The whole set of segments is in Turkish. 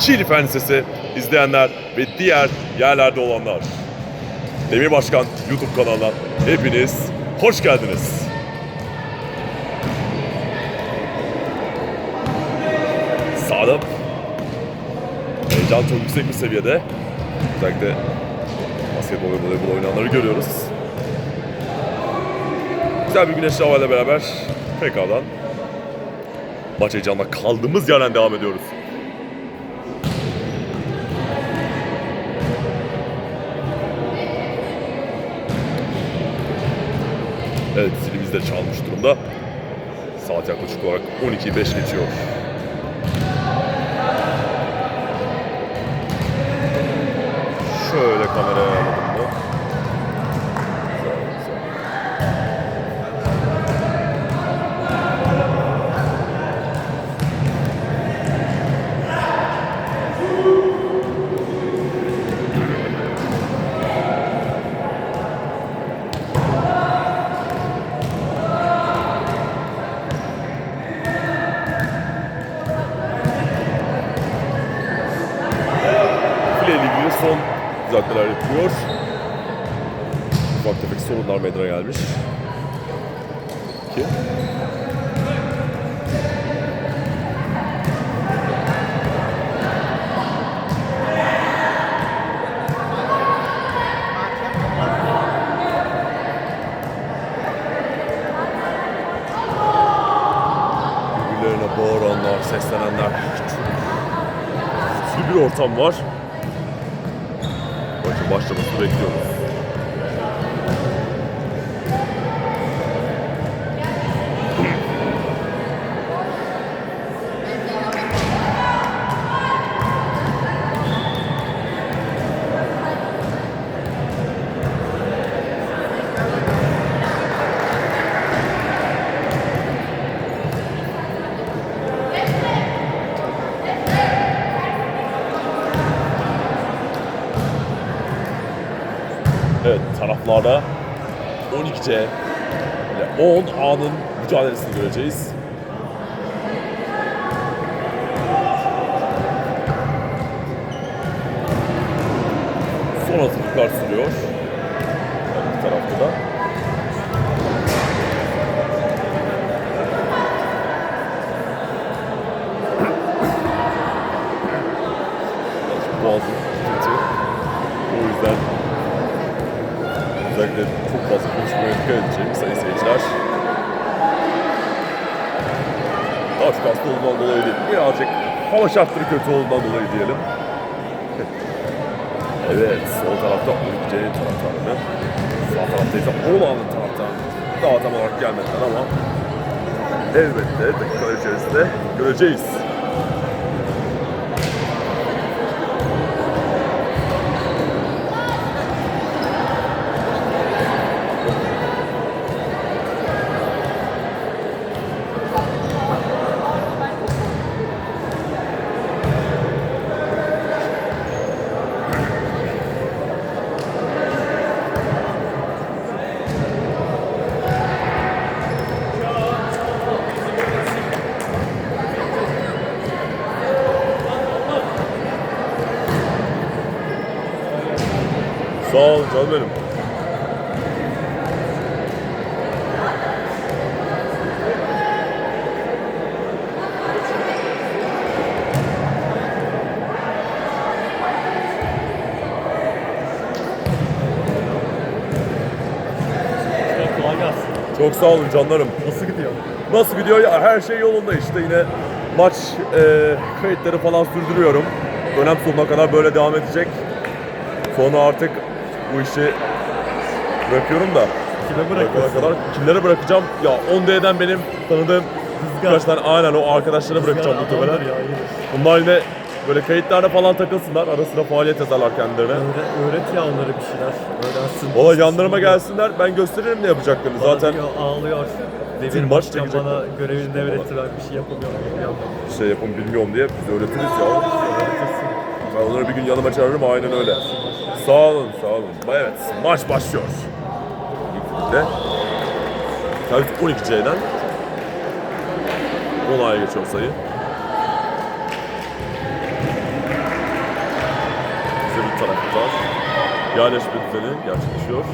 Çiğli Fen Lisesi izleyenler ve diğer yerlerde olanlar. Demir Başkan YouTube kanalına hepiniz hoş geldiniz. Sağda heyecan çok yüksek bir seviyede. Özellikle basketbol ve voleybol oynayanları görüyoruz. Güzel bir güneşli havayla beraber PK'dan maç heyecanla kaldığımız yerden devam ediyoruz. Evet zilimiz de çalmış durumda. Saat yaklaşık olarak 12.05 geçiyor. Şöyle kameraya alalım Çok bir ortam var. Maçın başlamasını bekliyoruz. Evet taraflarda 12C ile 10 A'nın mücadelesini göreceğiz. Son hazırlıklar sürüyor. Her iki tarafta da. Boğazım kötü. O yüzden Özellikle çok fazla konuşmaya dikkat edeceğim sayın seyirciler. Daha çok hasta olduğundan dolayı değil, birazcık hava şartları kötü olduğundan dolayı diyelim. evet, sol tarafta 12C taraftarını, sağ tarafta ise Olağan'ın taraftarını daha tam olarak gelmediler ama elbette dakikalar içerisinde göreceğiz. Canım benim. Çok sağ olun canlarım. Nasıl gidiyor? Nasıl gidiyor? Ya her şey yolunda işte yine maç e, kayıtları falan sürdürüyorum. Dönem sonuna kadar böyle devam edecek. Sonra artık bu işi bırakıyorum da. Kime Bırakana bırakıyorsun? kadar kimlere bırakacağım? Ya 10D'den benim tanıdığım birkaç tane aynen o arkadaşlara bırakacağım muhtemelen. Ya. Bunlar yine böyle kayıtlarda falan takılsınlar. Ara sıra faaliyet yazarlar kendilerine. Öğret, öğret ya onlara bir şeyler. Öğrensin. Valla yanlarıma gelsinler ben gösteririm ne yapacaklarını. Bana Zaten diyor, ağlıyor. Demir maç çekecek. bana görevini devretti ben bir şey yapamıyorum. yapamıyorum. şey yapın bilmiyorum diye biz öğretiriz ya. Ben onları bir gün yanıma çağırırım aynen öyle. Sağ olun, sağ olun. Evet, maç başlıyor. Lig'de. Tabii 12C'den 10 aya geçiyor sayı. Bize bir taraftar yerleşme düzeni gerçekleşiyor.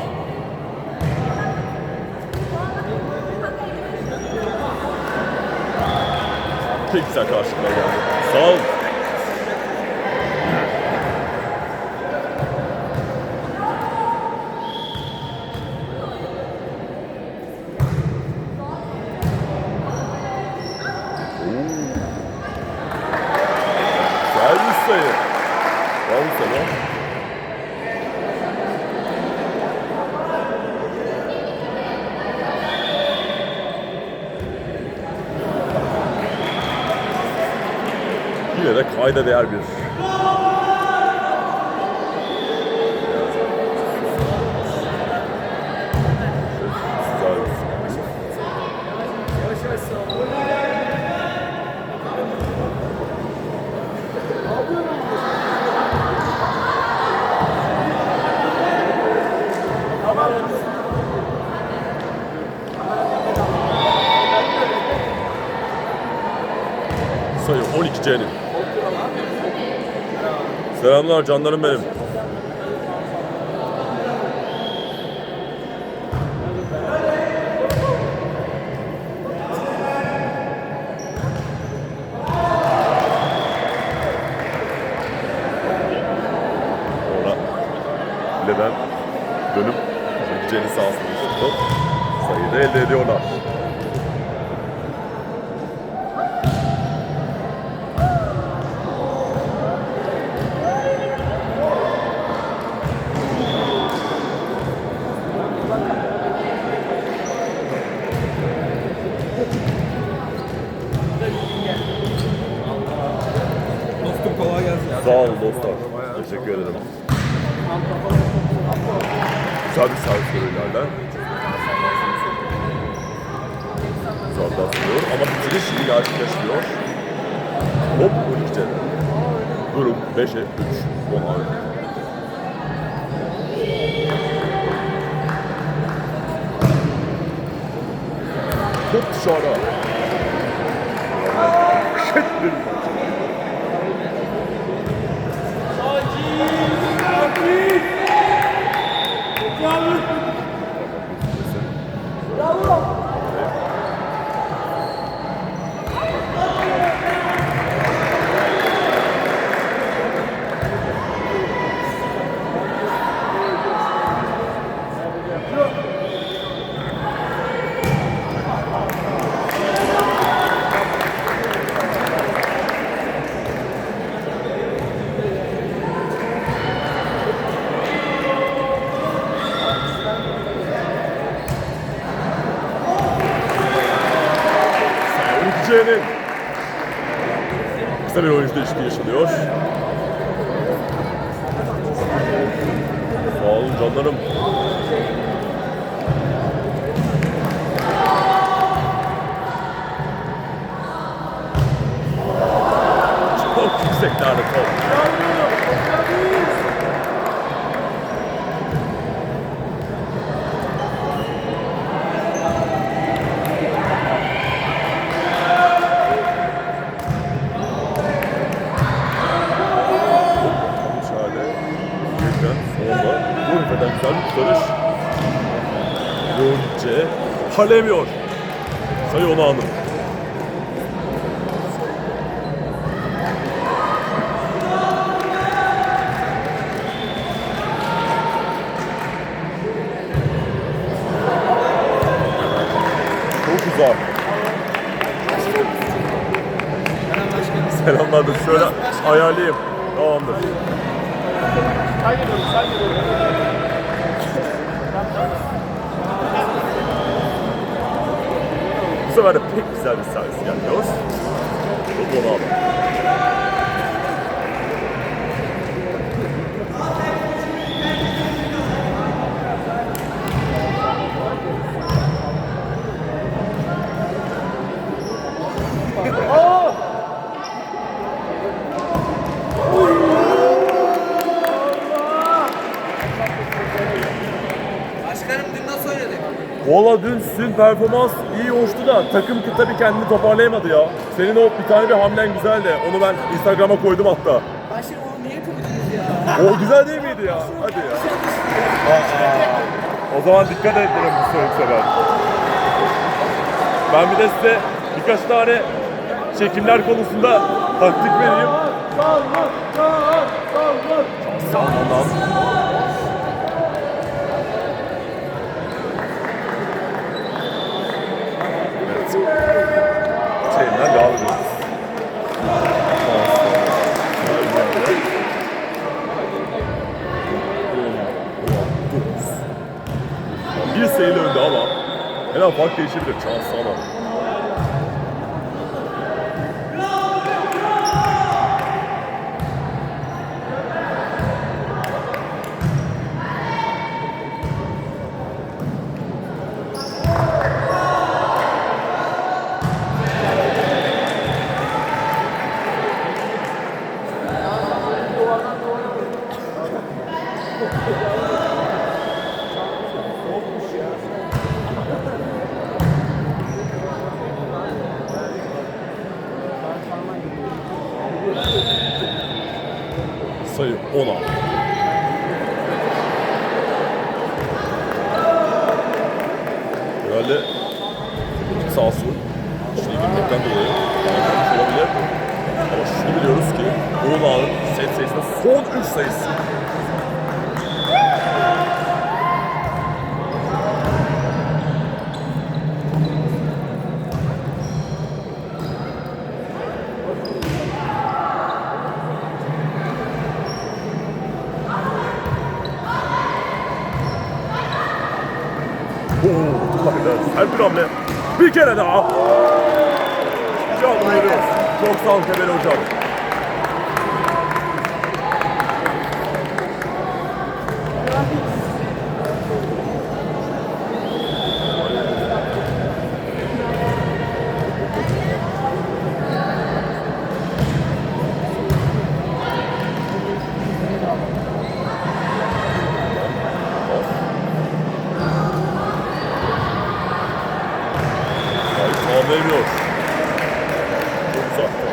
Peki güzel karşılıklar geldi. Sağ olun. Kayda değer bir. Sayı 12 C'nin. Selamlar canlarım benim. Sonra Leden dönüp Cen'i sahasını tutup sayıyı da elde ediyorlar. Sağ olun dostlar. Teşekkür ederim. Bir servis görüyorlarla. Zardan sürüyor ama bitiriş gerçekleşmiyor. Hop 12 cebe. Durum 5'e 3. Onay. Top dışarı. Şet bir maç. Ülkenin kısa bir oyuncu değişikliği yaşanıyor. Sağ olun canlarım. Çok yükseklerde top. İçeride geçen sonunda Urfa'dan güzel bir kurtarış. Yoğunce halemiyor. Sayı onu aldım. Çok uzak. Selamlardır. Şöyle ayarlayayım. Tamamdır. Bu sefer de pek güzel bir servis geliyor. Topu onu aldım. Başkanım dün nasıl oynadık? Valla dün sizin performans iyi hoştu da takım tabii kendini toparlayamadı ya. Senin o bir tane bir hamlen güzeldi. Onu ben Instagram'a koydum hatta. Başkanım onu niye yapabildiniz O güzel değil miydi ya? Hadi ya. Aa, o zaman dikkat edelim bu sonraki sefer. Ben bir de size birkaç tane çekimler konusunda taktik vereyim. Salman Evet. Bir sayılı önde ama her an fark değişebilir. Çağız ama. Sayı 10 abi. Herhalde sağ olsun. Şimdi girmekten dolayı yanlış olabilir. Ama şunu biliyoruz ki Ulağ'ın set sayısında son 3 sayısı. Oo, hayda. Sert bir hamle. Bir kere daha. Can buyuruyoruz. Çok sağ olun Temel Hocam. Hayır, tamamlayamıyor. Çok uzakta.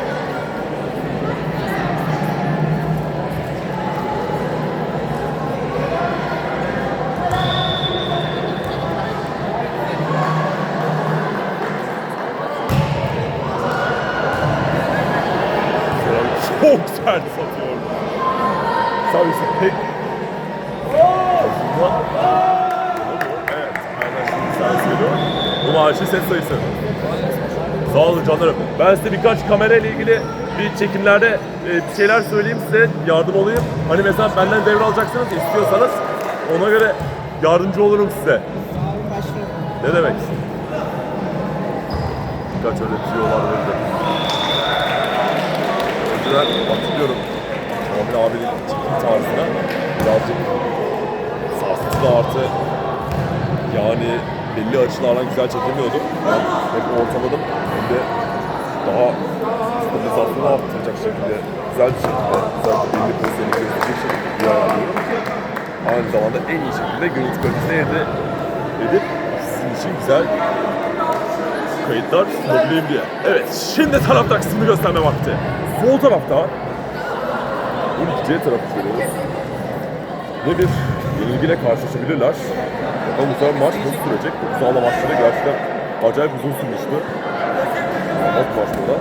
Çok sert satıyor. Servisi pek Evet, aynen şimdi servis geliyor. Bu maaşı set sayısı. Sağ olun canlarım. Ben size birkaç kamera ile ilgili bir çekimlerde e, bir şeyler söyleyeyim size yardım olayım. Hani mesela benden devralacaksınız istiyorsanız ona göre yardımcı olurum size. Ne demek? Birkaç öyle tüyolar verildi. Önceden hatırlıyorum. Muhammed abinin çekim tarzına birazcık sarsıntı artı yani belli açılardan güzel çekemiyordum. Ben hep ortaladım. Hem de daha stabilizasyonu arttıracak şekilde güzel bir şekilde, güzel bir belli pozisyonu gösterecek şekilde bir ayarlıyorum. Aynı zamanda en iyi şekilde görüntü kalitesini elde edip sizin için güzel kayıtlar sunabileyim diye. Evet, şimdi tarafta kısmını gösterme vakti. Sol tarafta 12C tarafı görüyoruz. Ve bir yenilgiyle karşılaşabilirler. Bakalım bu maç nasıl sürecek? Bu sağla maçları gerçekten acayip uzun sürmüştü. Bak maçlarda.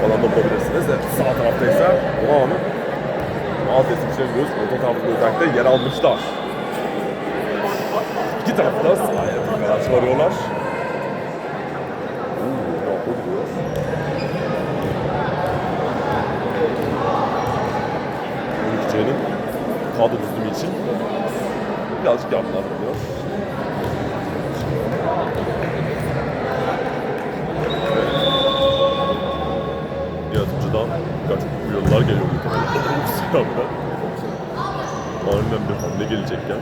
Falan da bulabilirsiniz. Evet, sağ tarafta ise Doğan'ın alt esimçilerin göz orta tarafta özellikle yer almışlar. İki tarafta sahaya tekrar çıkarıyorlar. Kadro düzlümü için birazcık yaptılar diyor. Uyarılar geliyor muhtemelen. Siyah'da. Aniden bir hamle gelecekken.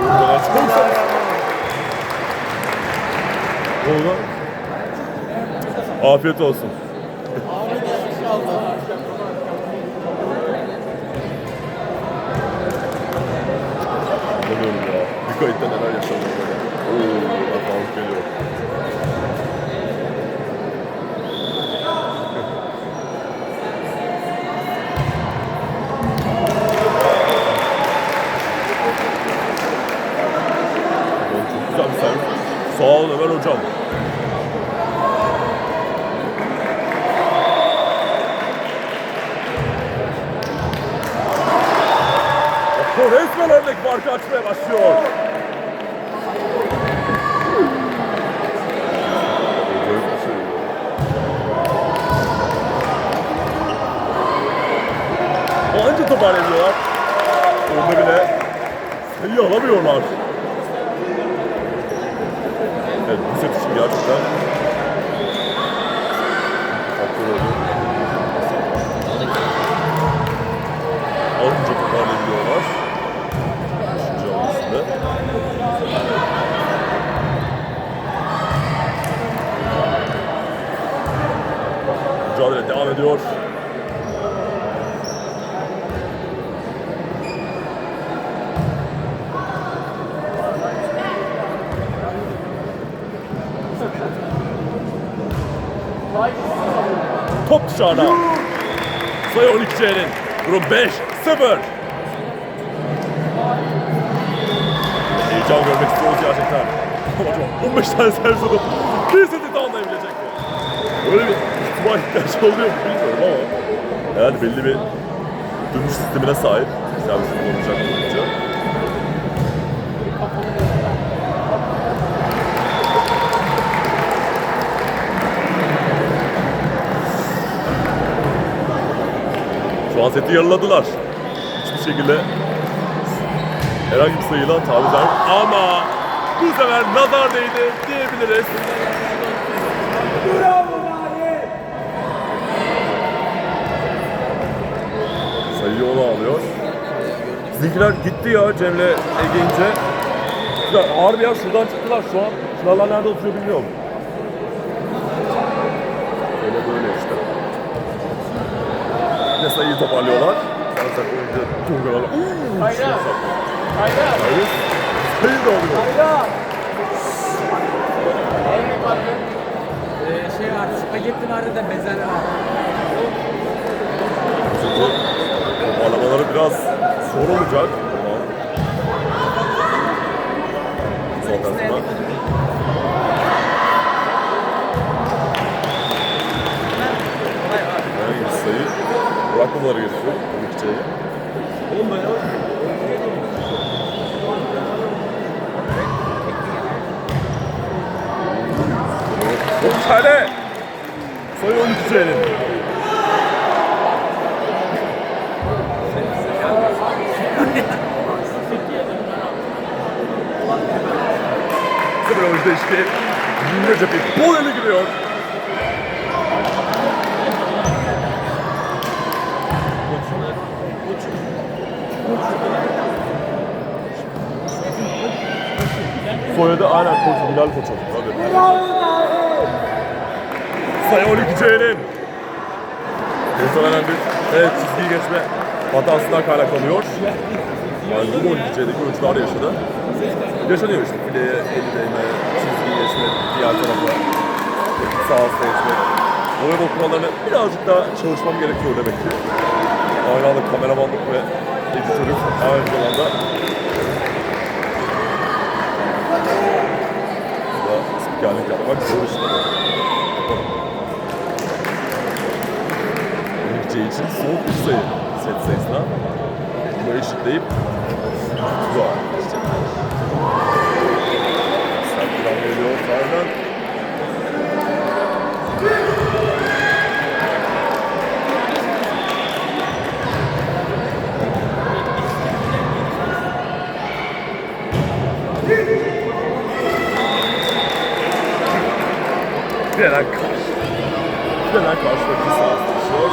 Buradan çok sert. Tolga. Afiyet olsun. Anlamıyorum ya. Bir kayıtta neler yaşanıyor böyle. Oo, bak Koçoğlu. Resmen öndeki farkı açmaya başlıyor. 5-0. Heyecan görmek istiyoruz gerçekten. Acaba 15 tane servis bir seti tamamlayabilecek mi? Böyle bir ihtimal ihtiyaç oluyor mu bilmiyorum ama herhalde belli bir dönüş sistemine sahip servis kullanacak olunca. Şu an seti yarıladılar. Hiçbir şekilde herhangi bir sayıyla taviz. Ama bu sefer nazar değdi diyebiliriz. Sayıyı ona alıyor. Sizinkiler gitti ya Cem'le Ege'ince. Ağır bir yer şuradan çıktılar şu an. Şunlarla nerede oturuyor bilmiyorum. Öyle böyle işte. Yine sayıyı toparlıyorlar. Sarımsak önce Tungalar. Hayda. Hayda. Hayır. Sayı da oluyor. Ee, şey var, spagetti vardı da bezelye var. Toparlamaları biraz zor olacak. 다르겠어요? 이제 어, Soyadı aynen koç, Bilal Koç oldu. Sayı 12 C'nin. Muhtemelen bir evet, çizgiyi geçme hatasından kaynaklanıyor. Yani bu 12 C'deki oyuncular yaşadı. Yaşanıyor işte fileye eli değme, çizgiyi geçme, diğer tarafa sağ alta geçme. Voleybol kurallarını birazcık daha çalışmam gerekiyor demek ki. Aynı anda kameramanlık ve editörlük aynı zamanda Obrigado, cara. Pode Gideceği için soğuk bir sayı set sayısına bunu eşitleyip 30'a işte. Saklan geliyor. Pardon. Karşı. Direnen karşıdaki sağ düşüyor.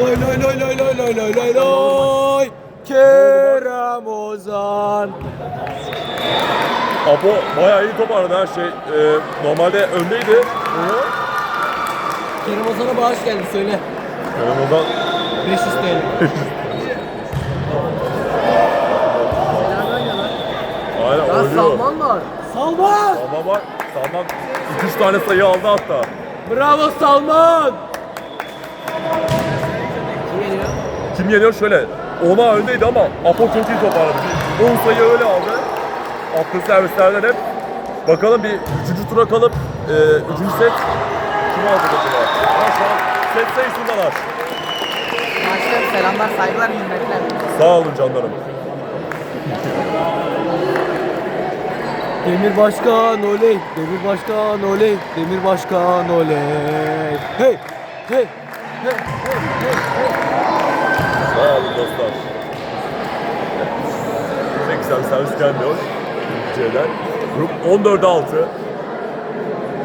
Loy loy loy loy loy loy loy loy loy. Kerem Ozan. Apo bayağı iyi toparladı her şey. Ee, normalde öndeydi. Kerem Ozan'a bağış geldi söyle. Kerem Ozan 500 TL. Salman var. Salman! Salman var. Salman 2-3 tane sayı aldı hatta. Bravo Salman! Kim geliyor? Kim yeniyor şöyle. Ona öndeydi ama Apo çok iyi toparladı. Bir 10 sayı öyle aldı. Attığı servislerden hep. Bakalım bir üçüncü tura kalıp e, üçüncü set kim aldı acaba? An set sayısındalar. Başkanım selamlar, saygılar, hürmetler. Sağ olun canlarım. Demir Başkan oley, Demir Başkan oley, Demir Başkan oley. Hey, hey, hey. Sağ olun dostlar. Pek güzel bir servis gelmiyor. C'den. Grup 14'e 6.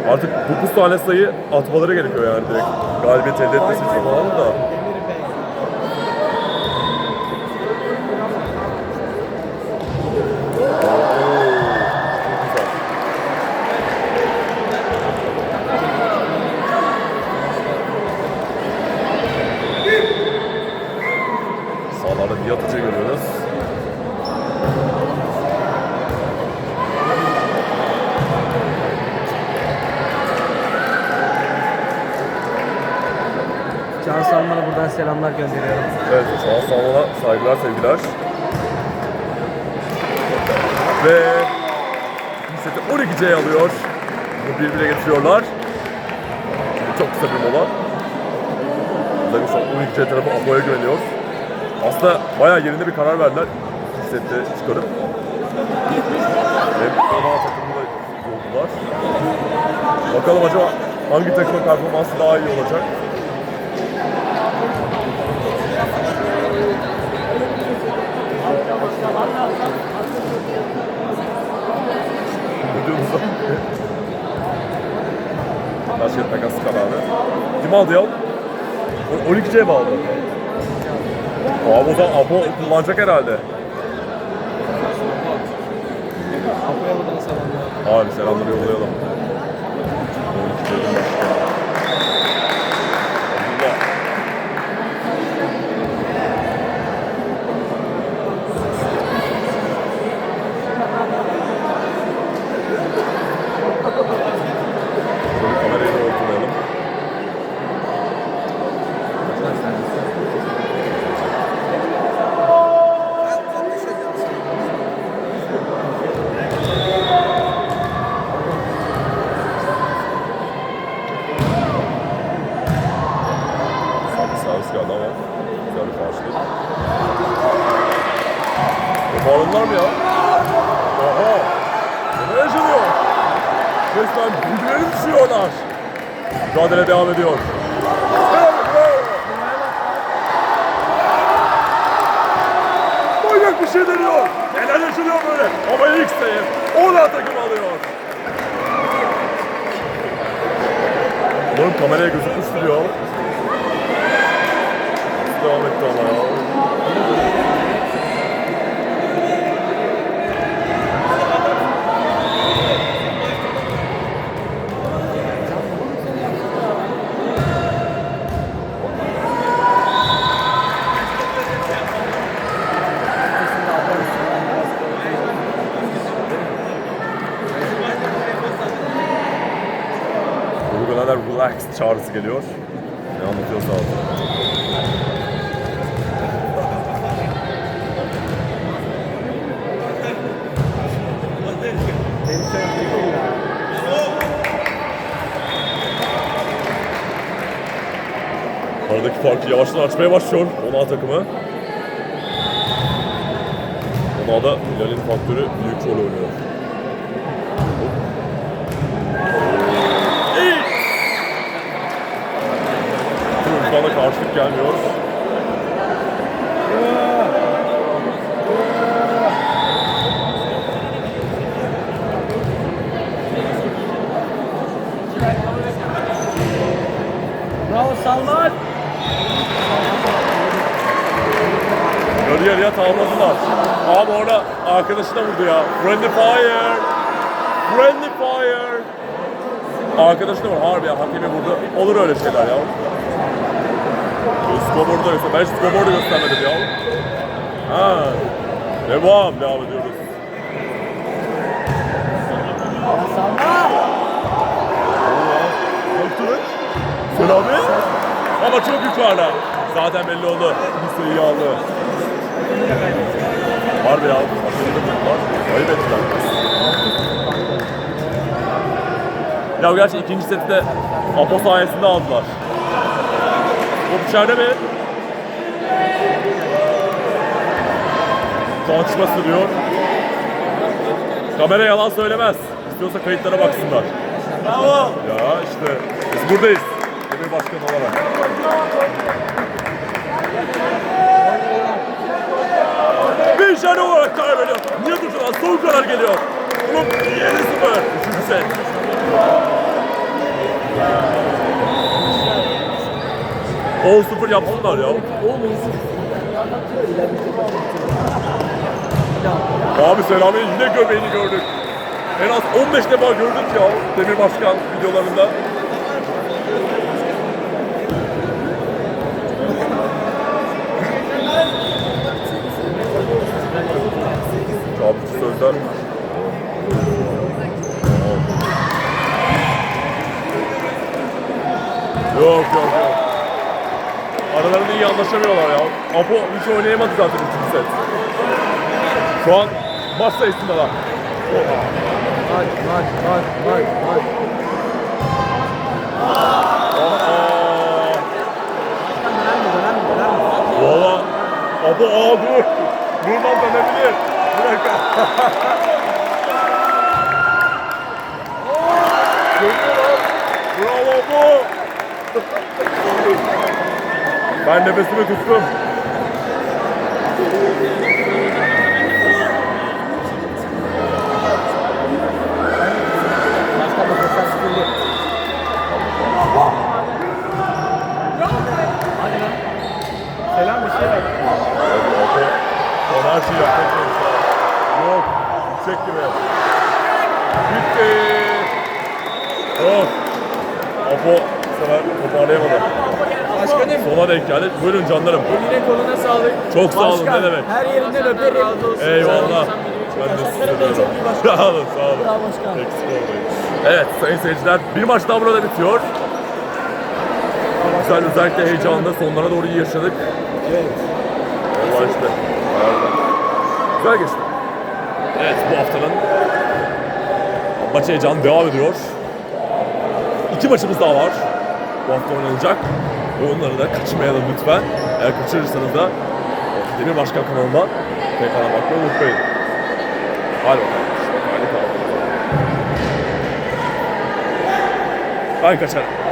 Artık 9 tane sayı atmaları gerekiyor yani direkt. Galibiyet elde etmesi için falan da. Selamlar gönderiyorum. Evet, Çağan Salman'a saygılar, sevgiler. Ve seti 12C'ye alıyor. Bunu birbirine getiriyorlar. Çok kısa bir mola. Özellikle şu an 12C tarafı Apo'ya güveniyor. Aslında bayağı yerinde bir karar verdiler. İki sette çıkarıp. Ve Donau takımını da yoldular. Bakalım acaba hangi takımın performansı daha iyi olacak? Başkent takas kararı. Kim aldı ya? O- 12C'ye mi aldı? Abi o zaman Apo kullanacak herhalde. Abi selamları yollayalım. 12C'nin başkanı. Abdullah. Şöyle kamerayı da ortalayalım. Sanki servis geldi ama güzel bir karşılık. Toparladılar mı ya? Oha! Ne yaşanıyor? Resmen birbirlerine düşüyorlar. Mücadele devam ediyor. Manyak bir şey deniyor. Neler yaşanıyor böyle? Ama ilk sayı. Ona takım alıyor. Umarım kameraya gözükmüştür ya. Devam etti ama ya. Uygulanlar relax çağrısı geliyor. Ne anlatıyorsa artık. Aradaki farkı yavaştan açmaya başlıyor Ona takımı. Ona da Hilal'in faktörü büyük rol oynuyor. Şu anda karşılık gelmiyor. Bravo Salman. Yarı yarıya tamamladılar. Abi orada arkadaşına vurdu ya. Friendly fire. Friendly fire. Arkadaşına vur. Harbi ya hakemi vurdu. Olur öyle şeyler ya. Scoreboard'da göster. Ben hiç scoreboard'da göstermedim ya. Ha. Devam. Devam ediyoruz. Salman. Baktırın. Selami. Ama çok yukarıda. Zaten belli oldu. Bir sayıyı aldı. Harbi ya. Akıllı tuttular. Ayıp ettiler. Ya gerçi ikinci sette Apo sayesinde aldılar. O dışarıda mı? Tartışma sürüyor. Kamera yalan söylemez. İstiyorsa kayıtlara baksınlar. Bravo. Ya işte biz buradayız. Emir Başkan olarak. Bir şan olarak kaybediyor. Niye durdular? Son kadar geliyor. Oğlum yeni sıfır. Üçüncü set. On sıfır yapsınlar ya. Abi Selami yine göbeğini gördük. En az 15 defa gördük ya Demir Başkan videolarında. Çabuk sözler. Yok yok yok. Aralarında iyi anlaşamıyorlar ya. Apo hiç oynayamadı zaten üçüncü set. Şu an maç sayısındalar. Dönen mi dönen mi dönen mi? valla. Apo aa dur. Durmam dönebilir. Bir dakika. Bravo Apo. Ben nefesimi tuttum. Selam bir şey ver. Ona her yapmaya çalışıyor. Yok. Çek gibi. Bitti. Of. Apo bu sefer toparlayamadı. Başkanım. Sona denk geldi. Buyurun canlarım. Eline koluna sağlık. Çok sağ olun ne demek. Her yerinden öperim. Eyvallah. Ben de size Başkanım, çok iyi diyorum. Sağ olun, sağ olun. Bravo başkan. Eksik olmayın. Evet sayın seyirciler bir maç daha burada bitiyor. Güzel özellikle heyecanlı sonlara doğru iyi yaşadık. Evet. İşte. Güzel geçti. Evet bu haftanın maç heyecanı devam ediyor. İki maçımız daha var. Bu hafta oynanacak. Onları da kaçırmayalım lütfen. Eğer kaçırırsanız da Demir Başkan kanalından tekrar bakmayı unutmayın. Hadi bakalım. Hadi bakalım. Ben kaçarım.